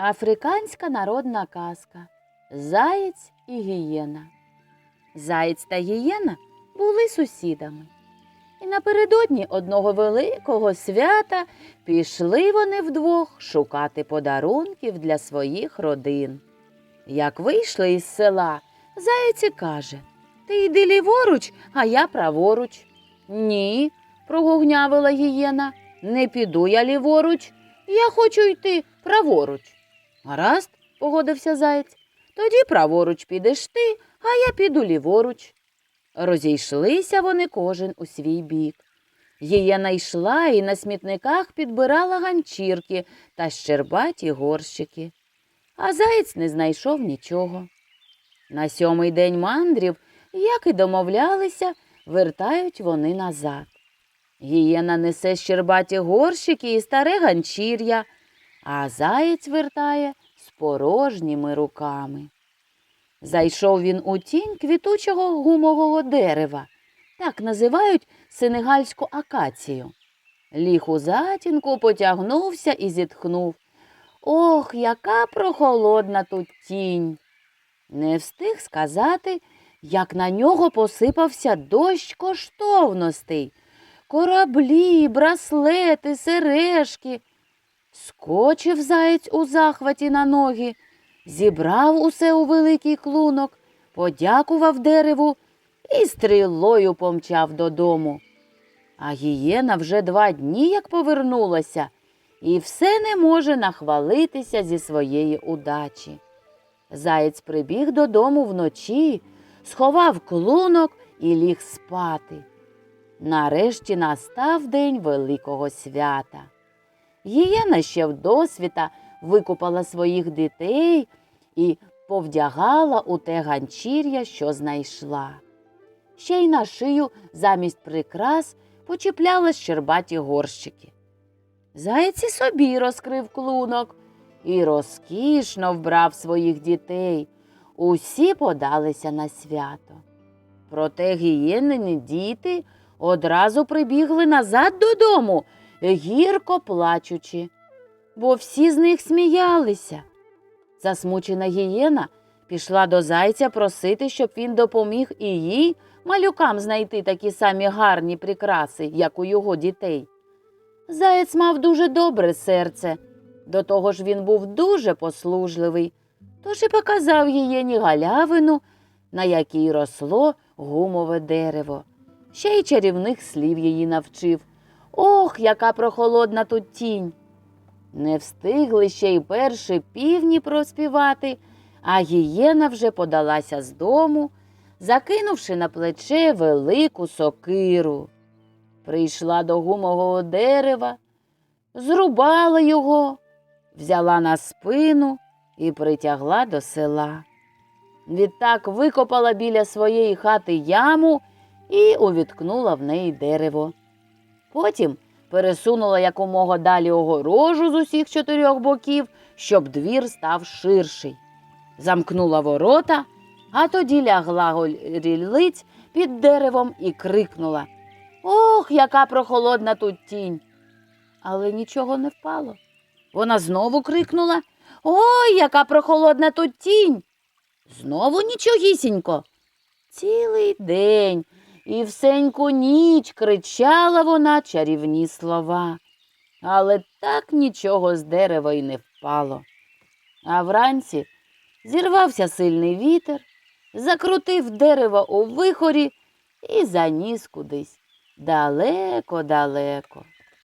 Африканська народна казка Заєць і гієна. Заєць та гієна були сусідами. І напередодні одного великого свята пішли вони вдвох шукати подарунків для своїх родин. Як вийшли із села, заєць каже Ти йди ліворуч, а я праворуч. Ні, прогугнявила гієна, не піду я ліворуч, я хочу йти праворуч. Гаразд, погодився заєць. Тоді праворуч підеш ти, а я піду ліворуч. Розійшлися вони кожен у свій бік. Гієна йшла і на смітниках підбирала ганчірки та щербаті горщики. А заєць не знайшов нічого. На сьомий день мандрів, як і домовлялися, вертають вони назад. Гієна несе щербаті горщики і старе ганчір'я, а заєць вертає порожніми руками. Зайшов він у тінь квітучого гумового дерева, так називають сенегальську акацію. Ліг у затінку, потягнувся і зітхнув. Ох, яка прохолодна тут тінь. Не встиг сказати, як на нього посипався дощ коштовностей. Кораблі, браслети, сережки. Скочив заєць у захваті на ноги, зібрав усе у великий клунок, подякував дереву і стрілою помчав додому. А гієна вже два дні як повернулася, і все не може нахвалитися зі своєї удачі. Заєць прибіг додому вночі, сховав клунок і ліг спати. Нарешті настав день великого свята. Гієна ще вдосвіта викупала своїх дітей і повдягала у те ганчір'я, що знайшла. Ще й на шию замість прикрас почіпляла щербаті горщики. Заєць і собі розкрив клунок і розкішно вбрав своїх дітей. Усі подалися на свято. Проте гієнині діти одразу прибігли назад додому, гірко плачучи, бо всі з них сміялися. Засмучена гієна пішла до зайця просити, щоб він допоміг і їй, малюкам, знайти такі самі гарні прикраси, як у його дітей. Заєць мав дуже добре серце, до того ж він був дуже послужливий, тож і показав гієні галявину, на якій росло гумове дерево. Ще й чарівних слів її навчив. Ох, яка прохолодна тут тінь. Не встигли ще й перші півні проспівати, а гієна вже подалася з дому, закинувши на плече велику сокиру. Прийшла до гумового дерева, зрубала його, взяла на спину і притягла до села. Відтак викопала біля своєї хати яму і увіткнула в неї дерево. Потім пересунула якомога далі огорожу з усіх чотирьох боків, щоб двір став ширший. Замкнула ворота, а тоді лягла горілиць під деревом і крикнула Ох, яка прохолодна тут тінь. Але нічого не впало. Вона знову крикнула Ой, яка прохолодна тут тінь. Знову нічогісінько. Цілий день і всеньку ніч кричала вона чарівні слова, але так нічого з дерева й не впало. А вранці зірвався сильний вітер, закрутив дерево у вихорі і заніс кудись далеко-далеко.